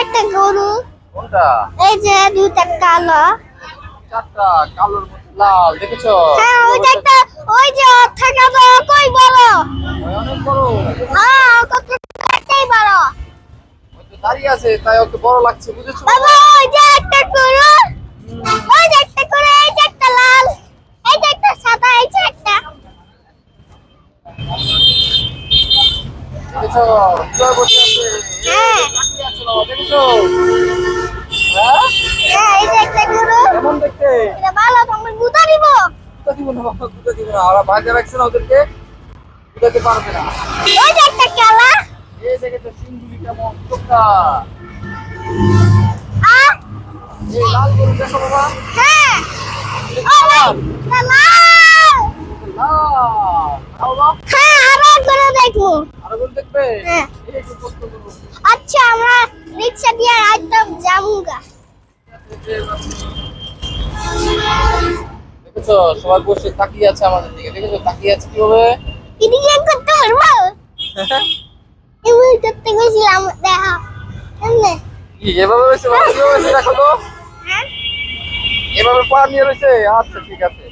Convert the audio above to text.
একটা গরু। কোনটা? এই যে দুইটা কালো। চারটা কালোর মধ্যে লাল দেখেছ? হ্যাঁ ওই যে একটা ওই যে থেকে তো কই বড় অনেক বড়। হ্যাঁ কত একটাই বড়। ওই তো দাঁড়িয়ে আছে তাই ওকে বড় লাগছে বুঝেছ? বাবা ওই যে একটা গরু। ওই যে একটা গরু এই যে একটা লাল। এই যে একটা সাদা এই যে একটা। দেখেছ? বসে আছে। হ্যাঁ। তাকিয়ে আছে বাবা দেখেছ এই যে একটা গরু কেমন দেখতে ভালো তোমার গুদা দিব কুতা দিব না বাবা দিব না ওরা ভাজা রাখছে না ওদেরকে কুতাতে পারবে না ওই যে একটা কালা এই দেখেছ সিংগুলি কেমন চোখটা এই লাল গরু দেখো বাবা হ্যাঁ এটা ও ভাই লাল। লাল লাল বাবা হ্যাঁ আরও গরু দেখব আরও গরু দেখবে হ্যাঁ। আচ্ছা আমরা রিক্সা দিয়ে একদম যাবুগা দেখেছ সবাই বসে তাকিয়ে আছে আমাদের দিকে। দেখেছ তাকিয়ে আছে কীভাবে? এদিকে করতে পারব এমনি করতে গেছিলাম দেখা। এমনি। কি এভাবে রয়েছে দেখো তো। হ্যাঁ? এভাবে পা নিয়ে রয়েছে? আচ্ছা ঠিক আছে।